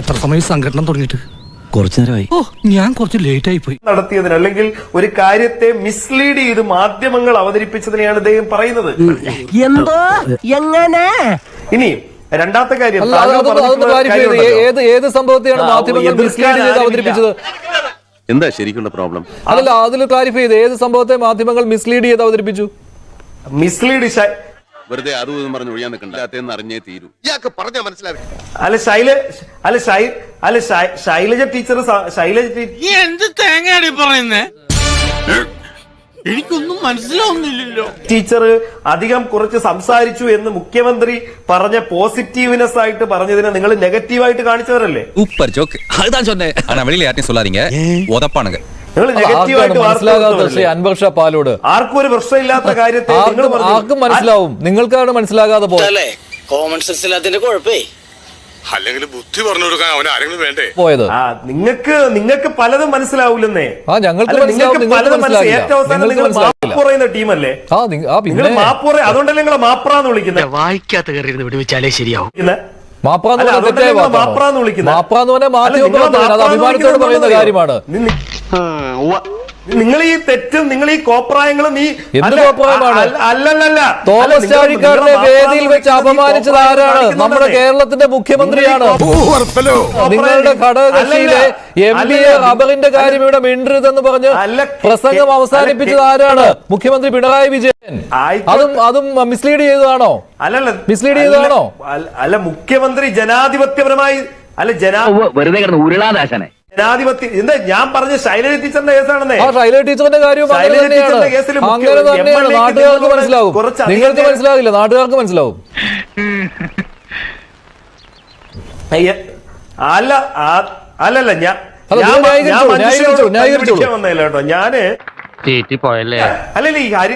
എത്ര സമയം സംഘടന തുടങ്ങിയിട്ട്? കുറച്ചു നേരമായി. ഓ ഞാൻ കുറച്ച് ലേറ്റ് ആയി പോയി. നടത്തിയതിന് അല്ലെങ്കിൽ ഒരു കാര്യത്തെ മിസ്ലീഡ് ചെയ്ത് മാധ്യമങ്ങൾ അവതരിപ്പിച്ചതിനെയാണ് ഇദ്ദേഹം പറയുന്നത്. എന്തോ? എങ്ങനെ? ഇനി രണ്ടാമത്തെ കാര്യം. ഏത് ഏത് സംഭവത്തെയാണ് മാധ്യമങ്ങൾ മിസ്ലീഡ് ചെയ്ത് അവതരിപ്പിച്ചത്? എന്താ ശരിക്കുള്ള പ്രോബ്ലം അതല്ല അതിൽ ക്ലാരിഫൈ ചെയ്ത് ഏത് സംഭവത്തെ മാധ്യമങ്ങൾ മിസ്ലീഡ് ചെയ്ത് അവതരിപ്പിച്ചു? മിസ്ലീഡ് വെറുതെ അതും ഇതും പറഞ്ഞ് ഒഴിയാൻ നിൽക്കണ്ട അറിഞ്ഞേ തീരൂ അല്ല ശൈല അല്ല ശൈ അല്ല ശൈ- ശൈലജ ടീച്ചർ സ- ശൈലജ ടീ- ഈ എന്ത് തേങ്ങയാടി പറയുന്നേ എനിക്കൊന്നും മനസ്സിലാവുന്നില്ലല്ലോ ടീച്ചർ അധികം കുറച്ച് സംസാരിച്ചു എന്ന് മുഖ്യമന്ത്രി പറഞ്ഞ പോസിറ്റീവ്നെസ് ആയിട്ട് പറഞ്ഞതിനെ നിങ്ങൾ നെഗറ്റീവായിട്ട് കാണിച്ചവരല്ലേ சூப்பர் ஜோக் அதுதான் சொன்னேன் ஆனா வெளியில யார்ட்டையும் சொல்லாதீங்க உதப்பானுங்க അൻവർ ഷാ പാലോട്. ആർക്കും ഒരു പ്രശ്നമില്ലാത്ത കാര്യത്തെ നിങ്ങൾ ആർക്കും മനസ്സിലാവും. നിങ്ങൾക്കാണ് മനസ്സിലാകാതെ പോയത്. കോമൺ സെൻസ് ഇല്ലാത്തതിന്റെ കുഴപ്പേ. അല്ലെങ്കിൽ ബുദ്ധി പറഞ്ഞു കൊടുക്കാൻ അവൻ ആരെങ്കിലും വേണ്ടേ? പോയത്. ആ നിങ്ങൾക്ക് നിങ്ങൾക്ക് പലതും മനസ്സിലാവൂലെന്നേ ആ, ഞങ്ങൾക്ക് മനസ്സിലാവും, നിങ്ങൾക്ക് പലതും മനസ്സിലാവും. ഏറ്റവും അവസാനം നിങ്ങൾക്ക് നിങ്ങൾ മാപ്പ് മനസ്സിലാകില്ല. പറയുന്ന ടീമല്ലേ? ആ നിങ്ങൾ മാപ്പുറ മാപ്പ് അതുകൊണ്ടല്ലേ നിങ്ങൾ മാപ്രാന്ന് വിളിക്കുന്നത് വായിക്കാത്ത കയറി വിടുവിച്ചാലേ ശരിയാവും. വാക്കാണോ? മാപ്രാന്ന് വിളിക്കുന്നത്? മാപ്രാന്ന് പറഞ്ഞാൽ മാറ്റി അത് അഭിമാനത്തോട് പറയുന്ന കാര്യമാണ്. നിങ്ങൾ ഈ തെറ്റും നിങ്ങൾ ഈ കോപ്രായങ്ങളും നീ അല്ലല്ല അല്ലല്ലല്ല. തോമസ് ചാഴിക്കാരനെ വേദിയിൽ വെച്ച് അപമാനിച്ചത് ആരാണ്? നമ്മുടെ കേരളത്തിന്റെ മുഖ്യമന്ത്രിയാണ്? നിങ്ങളുടെ ഘടകകക്ഷിയിലെ എം പി എ റബറിന്റെ കാര്യം ഇവിടെ മിണ്ടരുതെന്ന് പറഞ്ഞ് അല്ല, പ്രസംഗം അവസാനിപ്പിച്ചത് ആരാണ്? മുഖ്യമന്ത്രി പിണറായി വിജയൻ. അതും അതും മിസ്ലീഡ് ചെയ്തതാണോ? അല്ലല്ല. മിസ്ലീഡ് ചെയ്തതാണോ? അല്ല- അല്ല മുഖ്യമന്ത്രി ജനാധിപത്യപരമായി അല്ല ജനാ വെറുതെ കിടന്ന് ഉരുളാദാശനെ ജനാധിപത്യ എന്താ ഞാൻ പറഞ്ഞ ശൈലജ ടീച്ചറിന്റെ കേസാണെന്നേ? ശൈലജ ടീച്ചറിന്റെ കേസിൽ മുഖ്യ- അങ്ങനെ തന്നെയാണ്. നാട്ടുകാർക്ക് മനസ്സിലാവും. നിങ്ങൾക്ക് മനസ്സിലാവില്ല. മനസ്സിലാകില്ല നാട്ടുകാർക്ക് മനസ്സിലാവും. അയ്യ, അല്ല അല്ലല്ല ഞാൻ. കേട്ടോ. ഞാൻ അല്ലല്ല ഈ ഹരി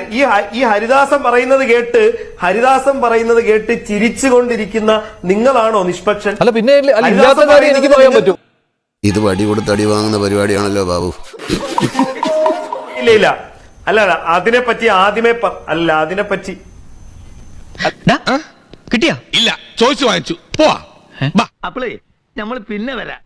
ഈ ഹരിദാസൻ പറയുന്നത് കേട്ട് ഹരിദാസം പറയുന്നത് കേട്ട് ചിരിച്ചുകൊണ്ടിരിക്കുന്ന നിങ്ങളാണോ നിഷ്പക്ഷൻ? അല്ല പിന്നെ ഇല്ല- ഇല്ലാത്ത കാര്യം എനിക്ക് പറയാൻ പറ്റും. ഇത് വടി കൊടുത്ത് അടി വാങ്ങുന്ന പരിപാടിയാണല്ലോ ബാബു. ഇല്ല ഇല്ല. അല്ല അല്ല അതിനെപ്പറ്റി ആദ്യമേ അല്ല അല്ല അതിനെപ്പറ്റി കിട്ടിയാ? ഇല്ല ചോദിച്ചു വാങ്ങിച്ചു. പോവാ. അപ്പളേ നമ്മൾ പിന്നെ വരാം.